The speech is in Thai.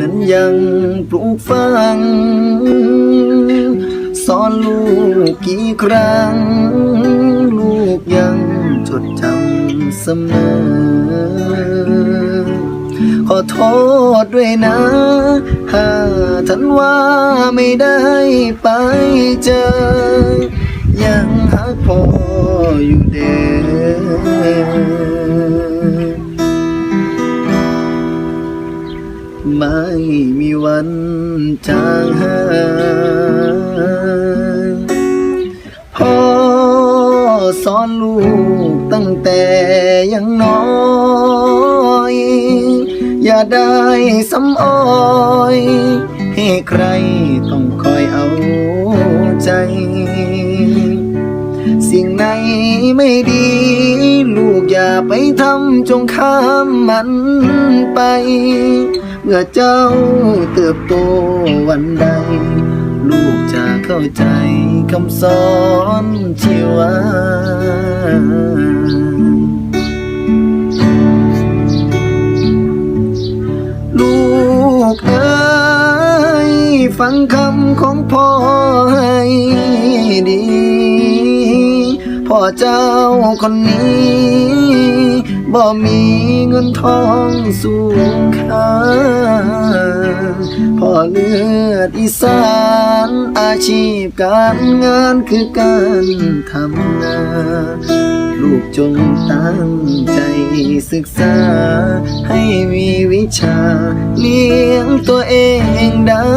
นั้นยังปลูกฝัง สอนลูกกี่ครั้ง ลูกยังจดจำเสมอ ขอโทษด้วยนะหากท่านว่าไม่ได้ไปเจอ ยังหักพออยู่เด้ ไม่มีวันจางหายพ่อสอนลูกตั้งแต่ยังน้อย อย่าได้สำอ้อยให้ใครต้องคอยเอาใจ สิ่งไหนไม่ดี ลูกอย่าไปทำจงข้ามมันไป มื่อเจ้าเติบโตวันใด ลูกจะเข้าใจคำสอนชีวาลูกเอ้ยฟังคำของพ่อ พ่อเจ้าคนนี้บ่มีเงินทองสูงค่าพ่อเลือดอีสานอาชีพการงานคือการทำนาลูกจงตั้งใจศึกษา ให้มีวิชาเลี้ยงตัวเองได้